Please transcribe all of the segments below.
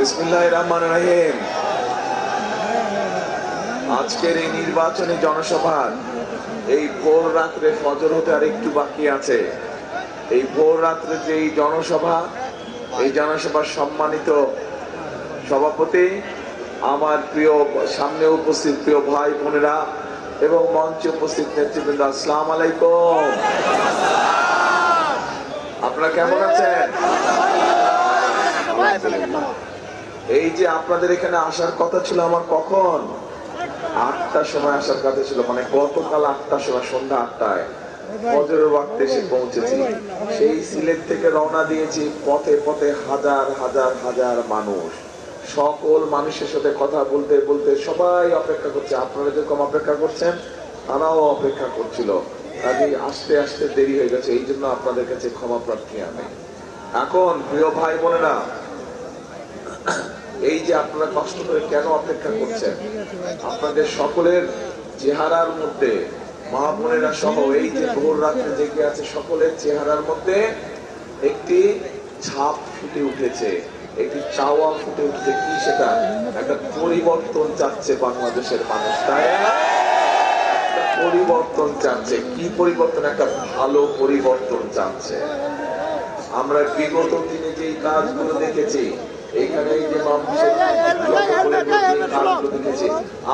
বিসমিল্লাহ আজকের এই নির্বাচনী জনসভার এই ভোর রাত্রে ফজর হতে আর একটু বাকি আছে। এই ভোর রাত্রে যে এই জনসভা, এই জনসভার সম্মানিত সভাপতি, আমার প্রিয় সামনে উপস্থিত প্রিয় ভাই বোনেরা এবং মঞ্চে উপস্থিত নেতৃবৃন্দ, আসসালাম আলাইকুম। আপনারা কেমন আছেন? এই যে আপনাদের এখানে আসার কথা ছিল আমার কখন? আটটার সময় আসার কথা ছিল মানে গতকাল আটটার সময়, সন্ধ্যা আটটায়। ফজরের ওয়াক্তে এসে পৌঁছেছি। সেই সিলেট থেকে রওনা দিয়েছি পথে পথে হাজার হাজার হাজার মানুষ। সকল মানুষের সাথে কথা বলতে বলতে সবাই অপেক্ষা করছে। আপনারা যেরকম অপেক্ষা করছেন, তারাও অপেক্ষা করছিল। কাজে আস্তে আস্তে দেরি হয়ে গেছে। এই জন্য আপনাদের কাছে ক্ষমা প্রার্থী আমি। এখন প্রিয় ভাই বোনেরা এই যে আপনারা কষ্ট করে কেন অপেক্ষা করছেন? আপনাদের সকলের চেহারার মধ্যে, মা বোনেরা সহ, এই যে ভোর রাত্রে জেগে আছে সকলের চেহারার মধ্যে একটি ছাপ ফুটে উঠেছে, একটি চাওয়া ফুটে উঠেছে। কি সেটা? একটা পরিবর্তন চাচ্ছে বাংলাদেশের মানুষ, তাই পরিবর্তন চাচ্ছে। কি পরিবর্তন? একটা ভালো পরিবর্তন চাচ্ছে। আমরা বিগত দিনে যে কাজগুলো দেখেছি এখানে এই যে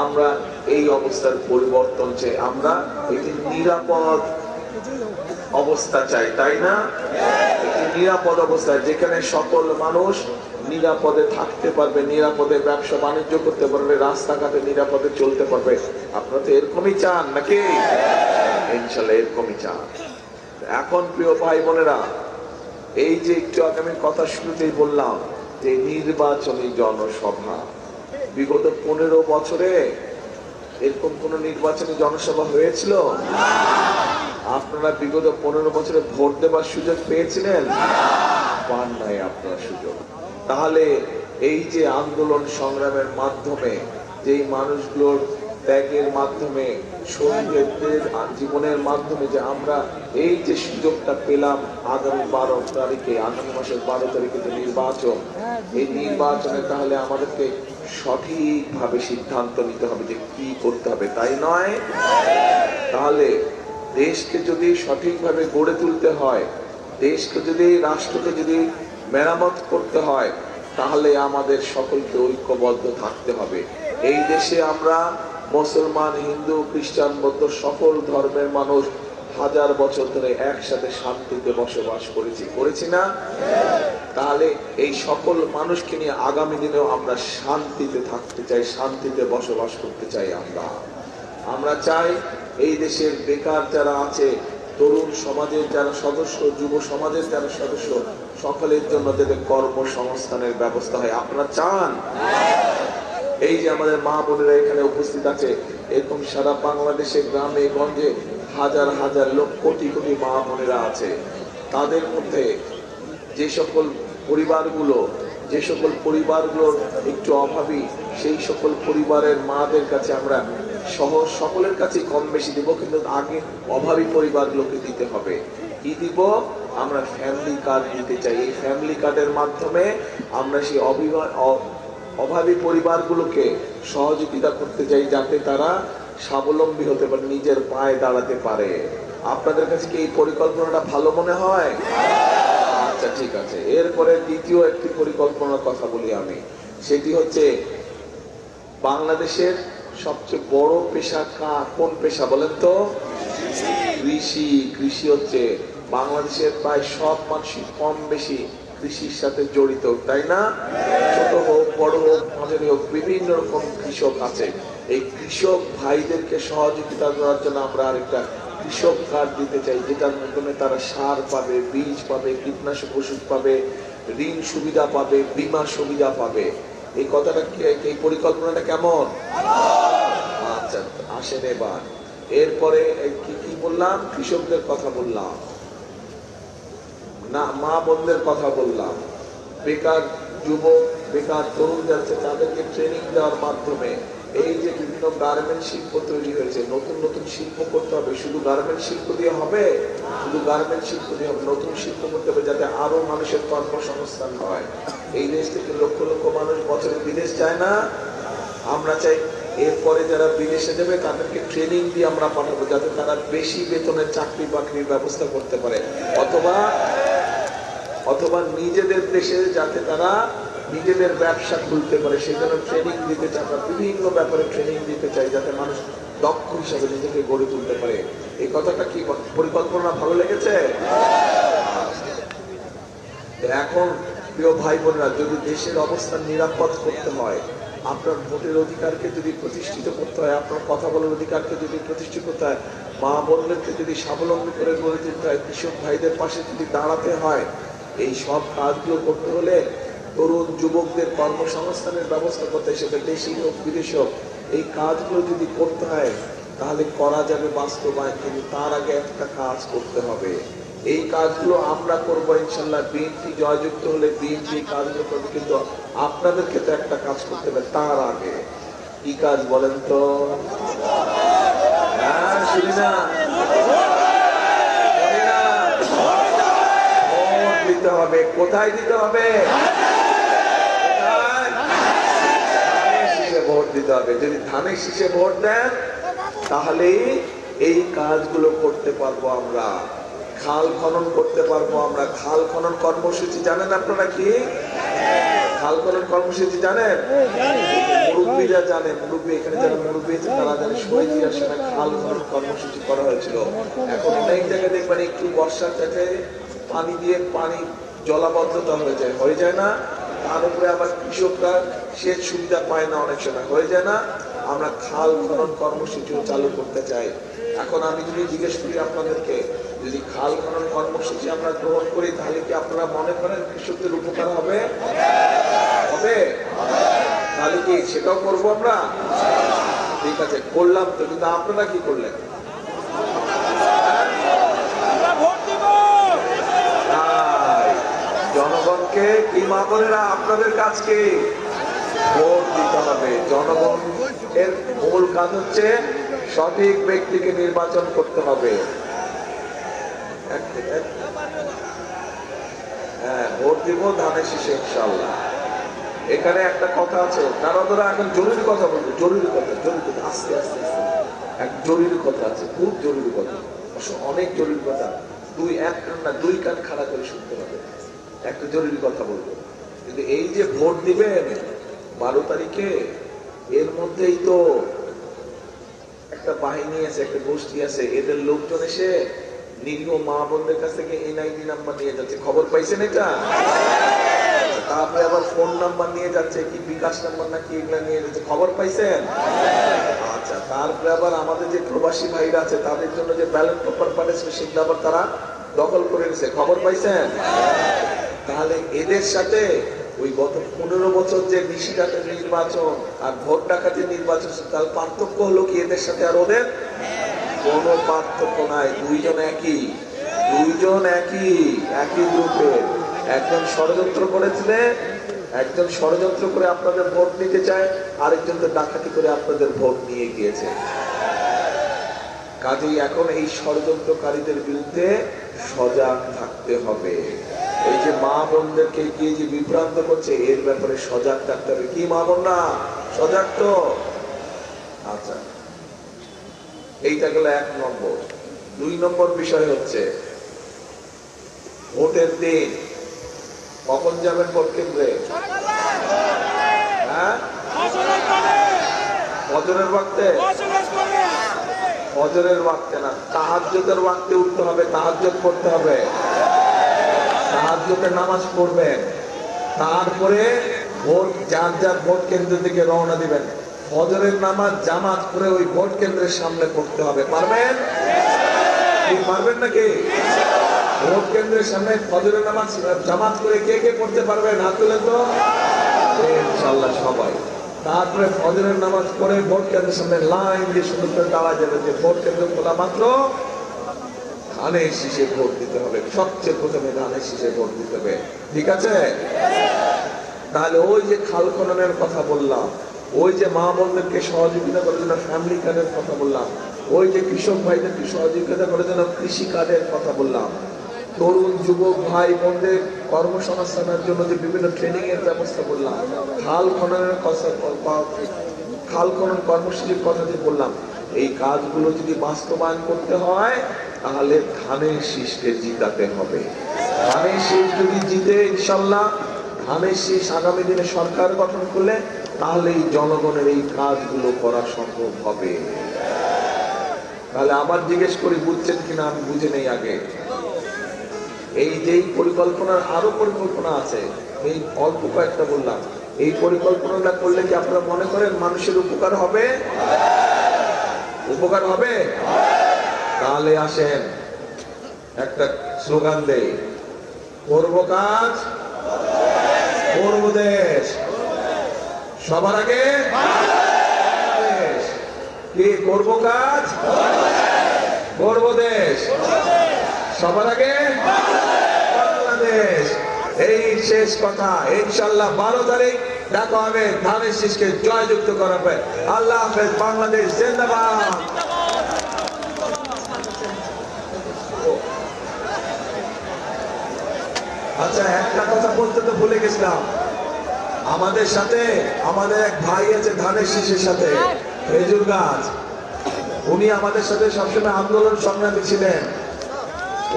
আমরা এই অবস্থার পরিবর্তন চাই। আমরা একটি নিরাপদ অবস্থা চাই, তাই না? নিরাপদ অবস্থা, যেখানে সকল মানুষ নিরাপদে থাকতে পারবে, নিরাপদে ব্যবসা বাণিজ্য করতে পারবে, রাস্তাঘাটে নিরাপদে চলতে পারবে। আপনারা তো এরকমই চান নাকি? ইনশাল্লাহ এরকমই চান। এখন প্রিয় ভাই বোনেরা, এই যে একটু আগে আমি কথা শুরুতেই বললাম যে নির্বাচনী জনসভা, বিগত পনেরো বছরে এরকম কোন নির্বাচনী জনসভা হয়েছিল? আপনারা বিগত পনেরো বছরে ভোট দেবার সুযোগ পেয়েছিলেন? পান নাই আপনার সুযোগ। তাহলে এই যে আন্দোলন সংগ্রামের মাধ্যমে যেই মানুষগুলোর ত্যাগের মাধ্যমে, শহীদদের জীবনের মাধ্যমে যে আমরা এই যে সুযোগটা পেলাম, আগামী বারো তারিখে, আগামী মাসের বারো তারিখে যে নির্বাচন, এই নির্বাচনে তাহলে আমাদেরকে সঠিকভাবে সিদ্ধান্ত নিতে হবে যে কি করতে হবে, তাই নয়? তাহলে দেশকে যদি সঠিকভাবে গড়ে তুলতে হয়, দেশকে যদি, রাষ্ট্রকে যদি মেরামত করতে হয়, তাহলে আমাদের সকলকে ঐক্যবদ্ধ থাকতে হবে। এই দেশে আমরা মুসলমান, হিন্দু, খ্রিস্টান, বৌদ্ধ সকল ধর্মের মানুষ হাজার বছর ধরে একসাথে শান্তিতে বসবাস করেছি। করেছি না? তাহলে এই সকল মানুষকে নিয়ে আগামী দিনেও আমরা শান্তিতে থাকতে চাই, শান্তিতে বসবাস করতে চাই আমরা। আমরা চাই এই দেশের বেকার যারা আছে, তরুণ সমাজের যারা সদস্য, যুব সমাজের যারা সদস্য, সকলের জন্য যাতে কর্মসংস্থানের ব্যবস্থা হয়। আপনারা চান? এই যে আমাদের মা বোনেরা এখানে উপস্থিত আছে, এরকম সারা বাংলাদেশে, গ্রামে, গঞ্জে হাজার হাজার লোক, কোটি কোটি মা বোনেরা আছে। তাদের মধ্যে যে সকল পরিবারগুলো, যে সকল পরিবারগুলোর একটু অভাবী, সেই সকল পরিবারের মাদের কাছে আমরা সহ সকলের কাছে কম বেশি দিব, কিন্তু আগে অভাবী পরিবারগুলোকে দিতে হবে। কি দিব? আমরা ফ্যামিলি কার্ড দিতে চাই। এই ফ্যামিলি কার্ডের মাধ্যমে আমরা সেই অভিভা অ- অভাবী পরিবারগুলোকে সহযোগিতা করতে চাই যাতে তারা স্বাবলম্বী হতে পারে, নিজের পায়ে দাঁড়াতে পারে। আপনাদের কাছে কি এই পরিকল্পনাটা ভালো মনে হয়? আচ্ছা ঠিক আছে। এরপরে দ্বিতীয় একটি পরিকল্পনার কথা বলি আমি। সেটি হচ্ছে বাংলাদেশের সবচেয়ে বড় পেশা কা- কোন পেশা বলেন তো? কৃষি। কৃষি হচ্ছে বাংলাদেশের প্রায় সব মানুষই কম বেশি কৃষির সাথে জড়িত, তাই না? ছোট হোক, বড় হোক, মাঝারি হোক, বিভিন্ন রকম কৃষক আছে। এই কৃষক ভাইদেরকে সহযোগিতা করার জন্য আমরা আরেকটা কৃষক কার্ড দিতে চাই, যেটার মাধ্যমে তারা সার পাবে, বীজ পাবে, কীটনাশক ওষুধ পাবে, ঋণ সুবিধা পাবে, বীমা সুবিধা পাবে। এই কথাটা এই পরিকল্পনাটা কেমন? আচ্ছা আসেন এবার। এরপরে কি কি বললাম? কৃষকদের কথা বললাম। না, মা বোনদের কথা বললাম। বেকার যুবক, বেকার তরুণ যাচ্ছে, তাদেরকে ট্রেনিং দেওয়ার মাধ্যমে এই যে বিভিন্ন গার্মেন্ট শিল্প তৈরি হয়েছে, নতুন নতুন শিল্প করতে হবে, শুধু গার্মেন্ট শিল্প দিয়ে হবে? শুধু গার্মেন্ট শিল্প দিয়ে হবে, নতুন শিল্প করতে হবে যাতে আরও মানুষের কর্মসংস্থান হয়। এই দেশ থেকে লক্ষ লক্ষ মানুষ বছরে বিদেশ যায় না। আমরা চাই এরপরে যারা বিদেশে যাবে, তাদেরকে ট্রেনিং দিয়ে আমরা পাঠাবো, যাতে তারা বেশি বেতনের চাকরি বাকরির ব্যবস্থা করতে পারে। অথবা অথবা নিজেদের দেশে যাতে তারা নিজেদের ব্যবসা খুলতে পারে, সেজন্য ট্রেনিং দিতে চাই আমরা বিভিন্ন ব্যাপারে ট্রেনিং দিতে চাই যাতে মানুষ দক্ষ হিসাবে নিজেকে গড়ে তুলতে পারে। এই কথাটা কি পরিকল্পনা ভালো লেগেছে? এখন, প্রিয় ভাই বোনরা যদি দেশের অবস্থান নিরাপদ করতে হয়, আপনার ভোটের অধিকারকে যদি প্রতিষ্ঠিত করতে হয়, আপনার কথা বলার অধিকারকে যদি প্রতিষ্ঠিত করতে হয় মা বোনদেরকে যদি স্বাবলম্বী করে গড়ে তুলতে হয়, কৃষক ভাইদের পাশে যদি দাঁড়াতে হয় এই সব কাজগুলো করতে হলে তরুণ যুবকদের কর্মসংস্থানের ব্যবস্থা করতে সেটা দেশি হোক, বিদেশ হোক। এই কাজগুলো যদি করতে হয়, তাহলে করা যাবে বাস্তবায়ন, কিন্তু তার আগে একটা কাজ করতে হবে। এই কাজগুলো আমরা করব ইনশাল্লাহ। বিএনপি জয়যুক্ত হলে বিএনপি কাজগুলো করবে, কিন্তু আপনাদেরকে তো একটা কাজ করতে হবে তার আগে। কি কাজ বলেন তো? হ্যাঁ শুনি না শুনি না। ভোট দিতে হবে? কোথায় দিতে হবে? ভোট দিতে হবে। যদি ধানের শীষে ভোট দেন, তাহলেই এই কাজগুলো করতে পারব আমরা। খাল খনন করতে পারব আমরা। খাল খনন কর্মসূচি জানেন আপনারা কি? খাল খনন কর্মসূচি জানেন? মুরব্বীরা জানে, মুরব্বী এখানে যারা মুরব্বী আছে, তারা জানে শহীদ সময় খাল খনন কর্মসূচি করা হয়েছিল। এখন অনেক জায়গায় দেখবেন একটু বর্ষার থেকে পানি দিয়ে পানি জলাবদ্ধতা হয়ে যায়। হয়ে যায় না? তার উপরে আবার কৃষকরা সেচ সুবিধা পায় না অনেক সময়। হয়ে যায় না? আমরা খাল খনন কর্মসূচিও চালু করতে চাই। এখন আমি যদি জিজ্ঞেস করি আপনাদেরকে, যদি খাল খনন কর্মসূচি আমরা গ্রহণ করি, তাহলে কি আপনারা মনে করেন কৃষকদের উপকার হবে? হবে? তাহলে কি সেটাও করব আমরা? ঠিক আছে, করলাম তো, কিন্তু আপনারা কি করলেন তাই জনগণকে কি মা আপনাদের কাজ কি ভোট দিতে হবে? জনগণ এর মূল কাজ হচ্ছে সঠিক ব্যক্তিকে নির্বাচন করতে হবে। হ্যাঁ এখানে একটা কথা আছে, তারা ধরা এখন জরুরি কথা বলব, জরুরি কথা জরুরি কথা, আস্তে আস্তে আস্তে। এক জরুরি কথা আছে, খুব জরুরি কথা। অনেক জরুরি কথা। দুই এক কান না, দুই কান খাড়া করে শুনতে হবে। একটা জরুরি কথা বলব। কিন্তু এই যে ভোট দিবেন, বারো তারিখে, এর মধ্যেই তো একটা বাহিনী আছে, একটা গোষ্ঠী আছে, এদের লোকজন এসে নিরীহ মা বোনদের কাছ থেকে এনআইডি নাম্বার নিয়ে যাচ্ছে। খবর পাইছেন এটা? তারপরে আবার ফোন নাম্বার নিয়ে যাচ্ছে কি বিকাশ নাম্বার নাকি এগুলা নিয়ে যাচ্ছে, খবর পাইছেন? আচ্ছা তারপরে আবার আমাদের যে প্রবাসী ভাইরা আছে, তাদের জন্য যে ব্যালট পেপার পাঠিয়েছে সেগুলো আবার তারা দখল করে নিছে। খবর পাইছেন? তাহলে এদের সাথে ওই গত পনেরো বছর যে নিশিরাতের নির্বাচন আর ভোট ডাকাতির নির্বাচন তার পার্থক্য হলো কি এদের সাথে আর ওদের? কোনো পার্থক্য নাই, দুইজন একই। দুইজন একই একই গ্রুপের একজন ষড়যন্ত্র করেছিলে, একজন ষড়যন্ত্র করে আপনাদের ভোট নিতে চায় আরেকজন তো ডাকাতি করে আপনাদের ভোট নিয়ে গিয়েছে। কাজেই এখন এই ষড়যন্ত্রকারীদের বিরুদ্ধে সজাগ থাকতে হবে। এই যে মা বোনদেরকে গিয়ে যে বিভ্রান্ত করছে, এর ব্যাপারে সজাগ থাকতে হবে। কি মা বোন না সজাগ তো? আচ্ছা। এইটা গেল এক নম্বর। দুই নম্বর বিষয় হচ্ছে, ভোটের দিন কখন যাবেন ভোট কেন্দ্রে? হ্যাঁ? ফজরের ওয়াক্তে? ফজরের ওয়াক্তে না, তাহাজ্জুদের ওয়াক্তে উঠতে হবে, তাহাজ্জুদ করতে হবে। তাহাজ্জুদের নামাজ পড়বেন। তারপরে ভোট, যার যার ভোট কেন্দ্র থেকে রওনা দিবেন। ফজরের নামাজ, জামাত করে ওই ভোট কেন্দ্রের সামনে পড়তে হবে। পারবেন? পারবেন নাকি? ভোট কেন্দ্রের সামনে ফজরের নামাজ, জামাত করে কে কে পড়তে পারবেন হাত তুলে তো? ইনশাল্লাহ সবাই। তারপরে ফজরের নামাজ পড়ে ভোট কেন্দ্রের সামনে লাইন দিয়ে সুন্দর করে দাঁড়া যাবে যে ভোট কেন্দ্র খোলা মাত্র। ধানের শীষে ভোট দিতে হবে, সবচেয়ে প্রথমে ধানের শীষে ভোট দিতে হবে। ঠিক আছে? তাহলে ওই যে খাল খননের কথা বললাম, ওই যে মা বোনদেরকে সহযোগিতা করার জন্য ফ্যামিলি কার্ডের কথা বললাম, ওই যে কৃষক ভাইদেরকে সহযোগিতা করার জন্য কৃষি কার্ডের কথা বললাম। তরুণ যুবক ভাই বোনদের কর্মসংস্থানের জন্য যে বিভিন্ন ট্রেনিং এর ব্যবস্থা করলাম খাল খননের কথা খাল খনন কর্মসূচির কথা যে বললাম, এই কাজগুলো যদি বাস্তবায়ন করতে হয় তাহলে ধানের শীষকে জিতাতে হবে। ধানের শীষ যদি জিতে, ইনশাল্লাহ, ধানের শীষ আগামী দিনে সরকার গঠন করলে তাহলে এই জনগণের এই কাজগুলো করা সম্ভব হবে। তাহলে আবার জিজ্ঞেস করি, বুঝছেন কিনা? আমি বুঝে নেই আগে। এই যেই পরিকল্পনার আরও পরিকল্পনা আছে এই অল্প কয়েকটা বললাম। এই পরিকল্পনাটা করলে কি আপনারা মনে করেন মানুষের উপকার হবে? উপকার হবে? তাহলে আসেন, একটা স্লোগান দেই। করব কাজ, করব দেশ। সবার আগে। কি, করব কাজ, করব দেশ। সবার আগে বাংলাদেশ। এই শেষ কথা, ইনশাল্লাহ বারো তারিখ দেখা হবে, ধানের শীষকে জয়যুক্ত করাবে আল্লাহ হাফেজ, বাংলাদেশ জিন্দাবাদ। আচ্ছা একটা কথা বলতে তো ভুলে গেছিলাম। আমাদের সাথে আমাদের এক ভাই আছে ধানের শীষের সাথে খেজুর গাছ। উনি আমাদের সাথে সবসময় আন্দোলন সংগ্রামী ছিলেন।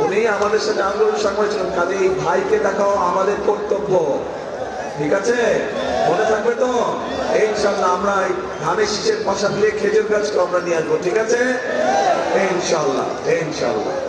উনি আমাদের সাথে আন্দোলন সংগ্রামী ছিলেন। কাজে এই ভাইকে দেখাও আমাদের কর্তব্য। ঠিক আছে? মনে থাকবে তো? ইনশাল্লাহ আমরা ধানের শীষের পাশা দিয়ে খেজুর গাছকে আমরা নিয়ে আসব। ঠিক আছে? ইনশাল্লাহ ইনশাল্লাহ